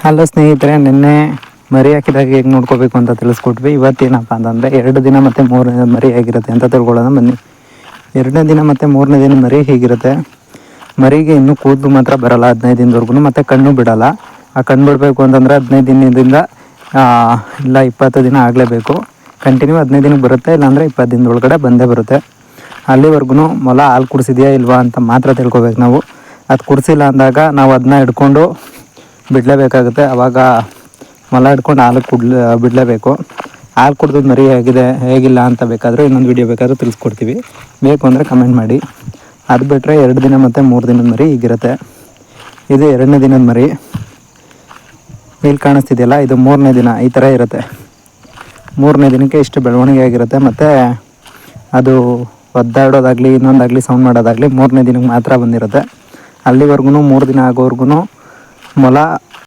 Hello ಸ್ನೇಹಿತರೆ, ನಿನ್ನೆ ಮರಿ ಹಾಕಿದಾಗ ಹೇಗೆ ನೋಡ್ಕೋಬೇಕು ಅಂತ ತಿಳಿಸ್ಕೊಟ್ವಿ. ಇವತ್ತೇನಪ್ಪ ಅಂತಂದರೆ ಎರಡು ದಿನ ಮತ್ತು ಮೂರನೇ ಮರಿ ಹೇಗಿರುತ್ತೆ ಅಂತ ತಿಳ್ಕೊಳ್ಳೋಣ, ಬನ್ನಿ. ಎರಡನೇ ದಿನ ಮತ್ತು ಮೂರನೇ ದಿನ ಮರಿ ಹೇಗಿರುತ್ತೆ? ಮರಿಗೆ ಇನ್ನೂ ಕೂದಲು ಮಾತ್ರ ಬರಲ್ಲ, ಹದಿನೈದು ದಿನದವರೆಗೂ ಮತ್ತು ಕಣ್ಣು ಬಿಡಲ್ಲ. ಆ ಕಣ್ಣು ಬಿಡಬೇಕು ಅಂತಂದರೆ ಹದಿನೈದು ದಿನದಿಂದ ಇಲ್ಲ ಇಪ್ಪತ್ತು ದಿನ ಆಗಲೇಬೇಕು. ಕಂಟಿನ್ಯೂ ಹದಿನೈದು ದಿನಕ್ಕೆ ಬರುತ್ತೆ, ಇಲ್ಲಾಂದರೆ ಇಪ್ಪತ್ತು ದಿನದೊಳಗಡೆ ಬಂದೇ ಬರುತ್ತೆ. ಅಲ್ಲಿವರೆಗೂ ಮೊಲ ಹಾಲು ಕುಡಿಸಿದೆಯಾ ಇಲ್ವಾ ಅಂತ ಮಾತ್ರ ತಿಳ್ಕೊಬೇಕು ನಾವು. ಅದು ಕುಡಿಸಿಲ್ಲ ಅಂದಾಗ ನಾವು ಅದನ್ನ ಹಿಡ್ಕೊಂಡು ಬಿಡಲೇಬೇಕಾಗುತ್ತೆ. ಆವಾಗ ಮೊಲ ಹಿಡ್ಕೊಂಡು ಹಾಲು ಕುಡ್ ಬಿಡಲೇಬೇಕು. ಹಾಲು ಕುಡ್ದು ಮರಿ ಹೇಗಿದೆ, ಹೇಗಿಲ್ಲ ಅಂತ ಬೇಕಾದರೂ ಇನ್ನೊಂದು ವಿಡಿಯೋ ಬೇಕಾದರೂ ತಿಳಿಸ್ಕೊಡ್ತೀವಿ. ಬೇಕು ಅಂದರೆ ಕಮೆಂಟ್ ಮಾಡಿ. ಅದು ಬಿಟ್ಟರೆ ಎರಡು ದಿನ ಮತ್ತು ಮೂರು ದಿನದ ಮರಿ ಈಗಿರುತ್ತೆ ಇದು ಎರಡನೇ ದಿನದ ಮರಿ. ಇಲ್ಲಿ ಕಾಣಿಸ್ತಿದೆಯಲ್ಲ, ಇದು ಮೂರನೇ ದಿನ, ಈ ಥರ ಇರುತ್ತೆ. ಮೂರನೇ ದಿನಕ್ಕೆ ಇಷ್ಟು ಬೆಳವಣಿಗೆ ಆಗಿರುತ್ತೆ. ಮತ್ತು ಅದು ಒದ್ದಾಡೋದಾಗಲಿ, ಇನ್ನೊಂದಾಗಲಿ ಸೌಂಡ್ ಮಾಡೋದಾಗಲಿ ಮೂರನೇ ದಿನಕ್ಕೆ ಮಾತ್ರ ಬಂದಿರುತ್ತೆ. ಅಲ್ಲಿವರೆಗೂ ಮೂರು ದಿನ ಆಗೋವರೆಗೂ ಮೊಲ